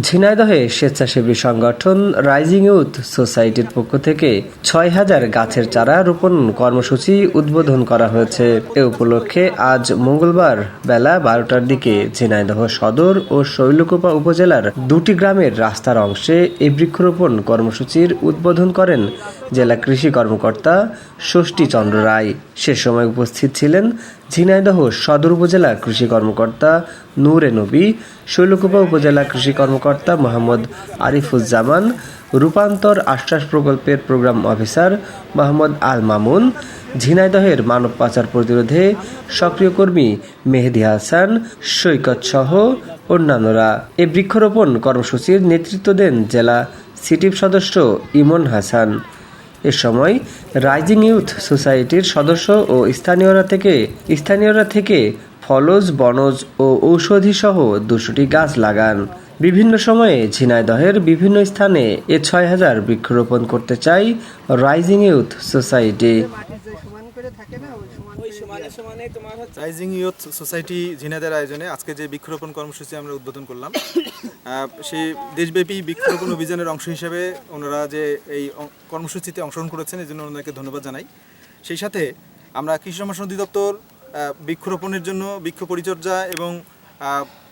ঝিনাইদহে স্বেচ্ছাসেবী সংগঠন rising youth সোসাইটির পক্ষ থেকে ছয় হাজার গাছের চারা রোপণ কর্মসূচি উদ্বোধন করা হয়েছে। এ উপলক্ষে আজ মঙ্গলবার বেলা বারোটার দিকে ঝিনাইদহ সদর ও শৈলকোপা উপজেলার দুটি গ্রামের রাস্তার অংশে এই বৃক্ষরোপণ কর্মসূচির উদ্বোধন করেন জেলা কৃষি কর্মকর্তা ষষ্ঠী চন্দ্র রায়। সে সময় উপস্থিত ছিলেন ঝিনাইদহ সদর উপজেলা কৃষি কর্মকর্তা নূরে নবী, শৈলকুপা উপজেলা কৃষি কর্মকর্তা মোহাম্মদ আরিফুজ্জামান, রূপান্তর আশ্বাস প্রকল্পের প্রোগ্রাম অফিসার মোহাম্মদ আল মামুন ঝিনাইদহের মানব পাচার প্রতিরোধে সক্রিয় কর্মী মেহেদি হাসান, সৈকত সহ অন্যান্যরা। এ বৃক্ষরোপণ কর্মসূচির নেতৃত্ব দেন জেলা সিটিভ সদস্য ইমন হাসান। এ সময় রাইজিং ইউথ সোসাইটির সদস্য ও স্থানীয়রা থেকে স্থানীয়রা থেকে ফলজ, বনজ ও ঔষধি সহ দুশোটি গাছ লাগান। বিভিন্ন সময়ে ঝিনাইদহের বিভিন্ন স্থানে এ ছয় হাজার বৃক্ষরোপণ করতে চাই rising youth society. Rising youth society ঝিনাইদের আয়োজনে আজকে যে বৃক্ষরোপণ কর্মসূচি আমরা উদ্বোধন করলাম সেই দেশব্যাপী বৃক্ষরোপণ অভিযানের অংশ হিসেবে ওনারা যে এই কর্মসূচিতে অংশগ্রহণ করেছেন এই জন্য ওনাদেরকে ধন্যবাদ জানাই। সেই সাথে আমরা কৃষি সম্ভাষণ অধিদপ্তর বৃক্ষরোপণের জন্য বৃক্ষ পরিচর্যা এবং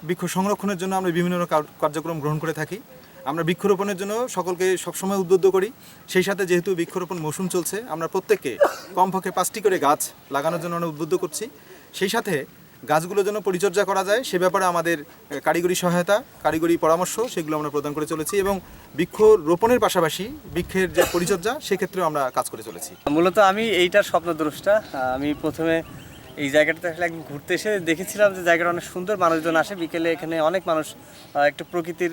বৃক্ষ সংরক্ষণের জন্য আমরা বিভিন্ন কার্যক্রম গ্রহণ করে থাকি। আমরা বৃক্ষরোপণের জন্য সকলকে সবসময় উদ্বুদ্ধ করি। সেই সাথে যেহেতু বৃক্ষরোপণ মৌসুম চলছে, আমরা প্রত্যেককে কমপক্ষে পাঁচটি করে গাছ লাগানোর জন্য আমরা উদ্বুদ্ধ করছি। সেই সাথে গাছগুলো যেন পরিচর্যা করা যায়, সে ব্যাপারে আমাদের কারিগরি সহায়তা, কারিগরি পরামর্শ সেগুলো আমরা প্রদান করে চলেছি এবং বৃক্ষ রোপণের পাশাপাশি বৃক্ষের যে পরিচর্যা, সেক্ষেত্রেও আমরা কাজ করে চলেছি। মূলত আমি এইটার স্বপ্নদ্রষ্টা। আমি প্রথমে এই জায়গাটাতে আসলে একদিন ঘুরতে এসে দেখেছিলাম যে জায়গাটা অনেক সুন্দর, মানুষজন আসে। বিকেলে এখানে অনেক মানুষ একটু প্রকৃতির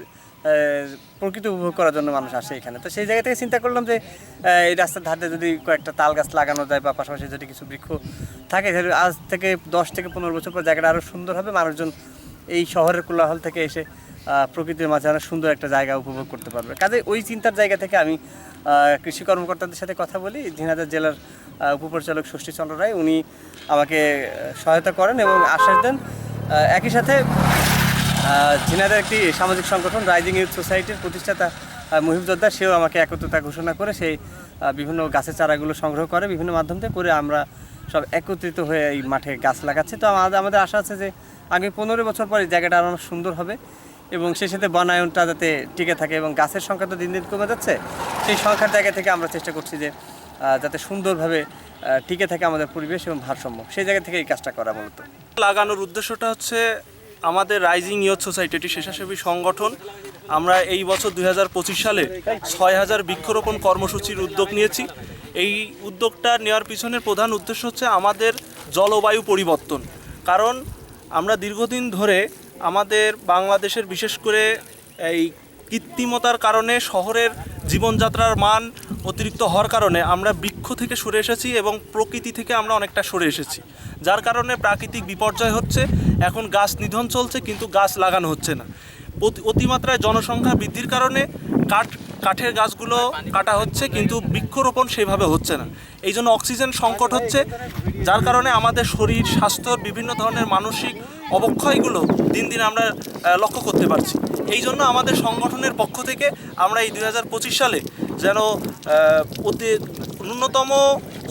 প্রকৃতি উপভোগ করার জন্য মানুষ আসে এখানে। তো সেই জায়গা থেকে চিন্তা করলাম যে এই রাস্তার ধারে যদি কয়েকটা তাল গাছ লাগানো যায় বা পাশাপাশি যদি কিছু বৃক্ষ থাকে, তাহলে আজ থেকে দশ থেকে পনেরো বছর পর জায়গাটা আরও সুন্দর হবে। মানুষজন এই শহরের কোলাহল থেকে এসে প্রকৃতির মাঝে অনেক সুন্দর একটা জায়গা উপভোগ করতে পারবে। কাজে ওই চিন্তার জায়গা থেকে আমি কৃষি কর্মকর্তাদের সাথে কথা বলি। ঝিনাইদহ জেলার উপপরিচালক ষষ্ঠী চন্দ্র রায়, উনি আমাকে সহায়তা করেন এবং আশ্বাস দেন। একই সাথে আহ, একটি সামাজিক সংগঠন রাইজিং ইউথ সোসাইটির প্রতিষ্ঠাতা আহ, মুহিব সেও আমাকে একত্রতা ঘোষণা করে সেই বিভিন্ন গাছের চারাগুলো সংগ্রহ করে বিভিন্ন মাধ্যম থেকে করে আমরা সব একত্রিত হয়ে এই মাঠে গাছ লাগাচ্ছি। তো আমাদের আমাদের আশা আছে যে আগামী পনেরো বছর পরে জায়গাটা আরও সুন্দর হবে এবং সেই সাথে বনায়নটা যাতে টিকে থাকে এবং গাছের সংখ্যা তো দিন দিন কমে যাচ্ছে সেই সংখ্যার জায়গা থেকে আমরা চেষ্টা করছি যে যাতে সুন্দরভাবে টিকে থাকে আমাদের পরিবেশ এবং ভারসাম্য। সেই জায়গা থেকে এই কাজটা করা মূলত। লাগানোর উদ্দেশ্যটা হচ্ছে আমাদের রাইজিং ইয়থ সোসাইটি এটি স্বেচ্ছাসেবী সংগঠন, আমরা এই বছর দু হাজার পঁচিশ সালে ছয় হাজার বৃক্ষরোপণ কর্মসূচির উদ্যোগ নিয়েছি। এই উদ্যোগটা নেওয়ার পিছনের প্রধান উদ্দেশ্য হচ্ছে আমাদের জলবায়ু পরিবর্তন। কারণ আমরা দীর্ঘদিন ধরে আমাদের বাংলাদেশের বিশেষ করে এই কৃত্রিমতার কারণে শহরের জীবনযাত্রার মান অতিরিক্ত হওয়ার কারণে আমরা বৃক্ষ থেকে সরে এসেছি এবং প্রকৃতি থেকে আমরা অনেকটা সরে এসেছি। যার কারণে প্রাকৃতিক বিপর্যয় হচ্ছে, এখন গাছ নিধন চলছে কিন্তু গাছ লাগানো হচ্ছে না। অতি- অতিমাত্রায় জনসংখ্যা বৃদ্ধির কারণে কাঠ, কাঠের গাছগুলো কাটা হচ্ছে কিন্তু বৃক্ষরোপণ সেভাবে হচ্ছে না। এই জন্য অক্সিজেন সংকট হচ্ছে, যার কারণে আমাদের শরীর স্বাস্থ্যর বিভিন্ন ধরনের মানসিক অবক্ষয়গুলো দিন দিন আমরা লক্ষ্য করতে পারছি। এই জন্য আমাদের সংগঠনের পক্ষ থেকে আমরা এই দু হাজার পঁচিশ সালে যেন অতি ন্যূনতম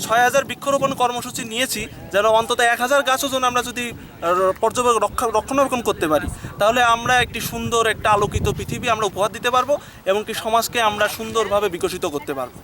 ছয় হাজার বৃক্ষরোপণ কর্মসূচি নিয়েছি, যেন অন্তত এক হাজার গাছও যেন আমরা যদি পর্যবেক্ষণ, রক্ষা, রক্ষণাবেক্ষণ করতে পারি। তাহলে আমরা একটি সুন্দর একটা আলোকিত পৃথিবী আমরা উপহার দিতে পারব এবং কি সমাজকে আমরা সুন্দরভাবে বিকশিত করতে পারব।